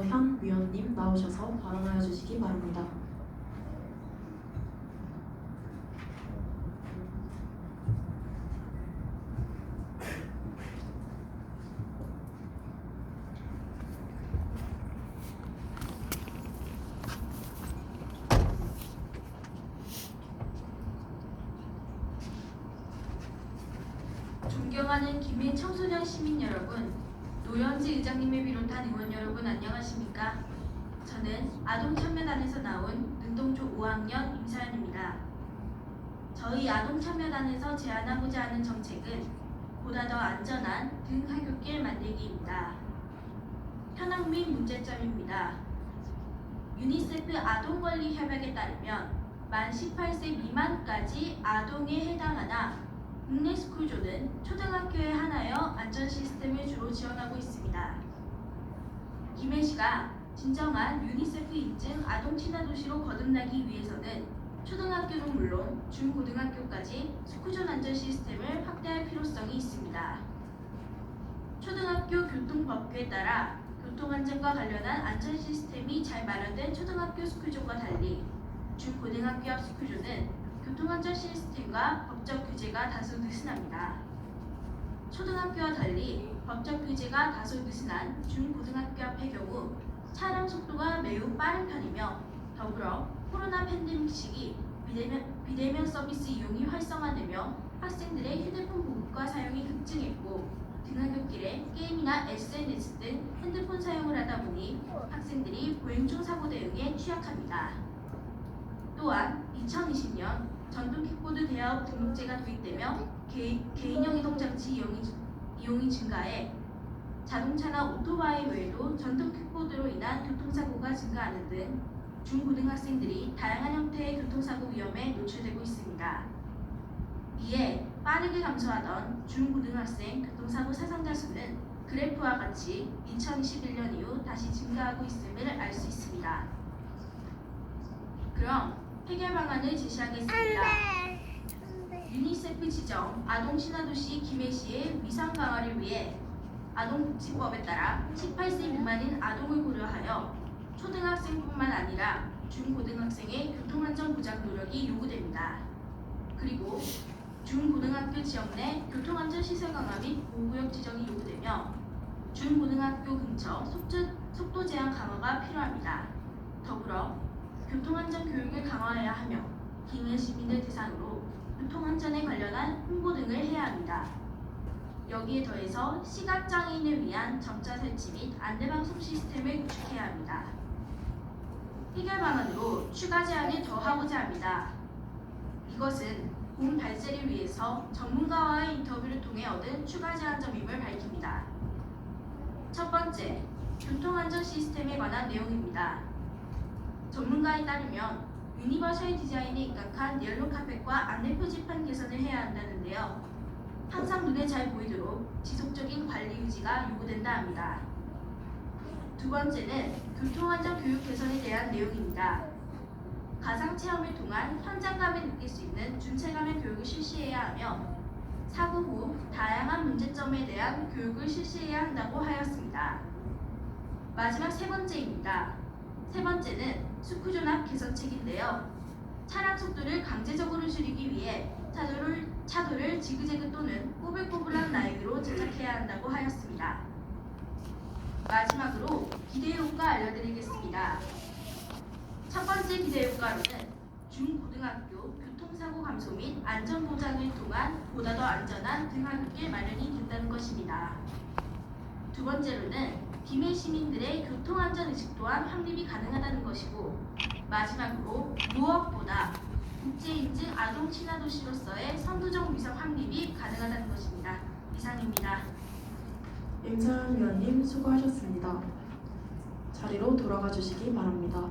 김서현 위원님 나오셔서 발언하여 주시기 바랍니다. 존경하는 김해 청소년 시민 여러분, 노현지 의장님을 비롯한 의원 여러분 안녕하십니까? 저는 아동참여단에서 나온 능동조 5학년 임사연입니다. 저희 아동참여단에서 제안하고자 하는 정책은 보다 더 안전한 등하굣길 만들기입니다. 현황 및 문제점입니다. 유니세프 아동권리 협약에 따르면 만 18세 미만까지 아동에 해당하나 국내 스쿨조는 초등학교에 한하여 안전 시스템을 주로 지원하고 있습니다. 김해시가 진정한 유니세프 인증 아동 친화 도시로 거듭나기 위해서는 초등학교는 물론 중고등학교까지 스쿨존 안전 시스템을 확대할 필요성이 있습니다. 초등학교 교통법규에 따라 교통안전과 관련한 안전 시스템이 잘 마련된 초등학교 스쿨존과 달리 중고등학교 앞 스쿨존은 교통안전 시스템과 법적 규제가 다소 느슨합니다. 초등학교와 달리 법적 규제가 다소 느슨한 중고등학교 앞의 경우 차량 속도가 매우 빠른 편이며 더불어 코로나 팬데믹 시기 비대면, 비대면 서비스 이용이 활성화되며 학생들의 휴대폰 보급과 사용이 급증했고 등하굣길에 게임이나 SNS 등 핸드폰 사용을 하다 보니 학생들이 보행중 사고 대응에 취약합니다. 또한 2020년 전동 킥보드 대여업 등록제가 도입되며 개, 개인형 이동장치 이용이, 이용이 증가해 자동차나 오토바이 외에도 전동 킥보드로 인한 교통사고가 증가하는 등 중고등학생들이 다양한 형태의 교통사고 위험에 노출되고 있습니다. 이에 빠르게 감소하던 중고등학생 교통사고 사상자 수는 그래프와 같이 2021년 이후 다시 증가하고 있음을 알 수 있습니다. 그럼 해결 방안을 제시하겠습니다. 유니세프 지정 아동 신화도시 김해시의 위상 강화를 위해 아동복지법에 따라 18세 미만인 아동을 고려하여 초등학생뿐만 아니라 중고등학생의 교통안전 보장 노력이 요구됩니다. 그리고 중고등학교 지역 내 교통안전 시설 강화 및 보호구역 지정이 요구되며 중고등학교 근처 속도, 속도 제한 강화가 필요합니다. 더불어 교통안전 교육을 강화해야 하며 김해 시민을 대상으로 교통안전에 관련한 홍보 등을 해야 합니다. 여기에 더해서 시각장애인을 위한 정차 설치 및 안내방송 시스템을 구축해야 합니다. 해결 방안으로 추가 제한을 더하고자 합니다. 이것은 본 발제를 위해서 전문가와의 인터뷰를 통해 얻은 추가 제한점임을 밝힙니다. 첫 번째, 교통안전 시스템에 관한 내용입니다. 전문가에 따르면 유니버셜 디자인에 입각한 옐로 카펫과 안내 표지판 개선을 해야 한다는데요. 항상 눈에 잘 보이도록 지속적인 관리 유지가 요구된다 합니다. 두 번째는 교통안전 교육 개선에 대한 내용입니다. 가상 체험을 통한 현장감을 느낄 수 있는 준체감의 교육을 실시해야 하며 사고 후 다양한 문제점에 대한 교육을 실시해야 한다고 하였습니다. 마지막 세 번째입니다. 세 번째는 스쿠존 앞 개선책인데요. 차량 속도를 강제적으로 줄이기 위해 차도를, 차도를 지그재그 또는 꼬불꼬불한 라인으로 제작해야 한다고 하였습니다. 마지막으로 기대 효과 알려드리겠습니다. 첫 번째 기대 효과로는 중고등학교 교통사고 감소 및 안전보장을 통한 보다 더 안전한 등하굣길 마련이 된다는 것입니다. 두 번째로는 김해 시민들의 교통안전 의식 또한 확립이 가능하다는 것이고 마지막으로 무엇보다 국제인증 아동 친화 도시로서의 선두적 위상 확립이 가능하다는 것입니다. 이상입니다. 임서현 위원님 수고하셨습니다. 자리로 돌아가 주시기 바랍니다.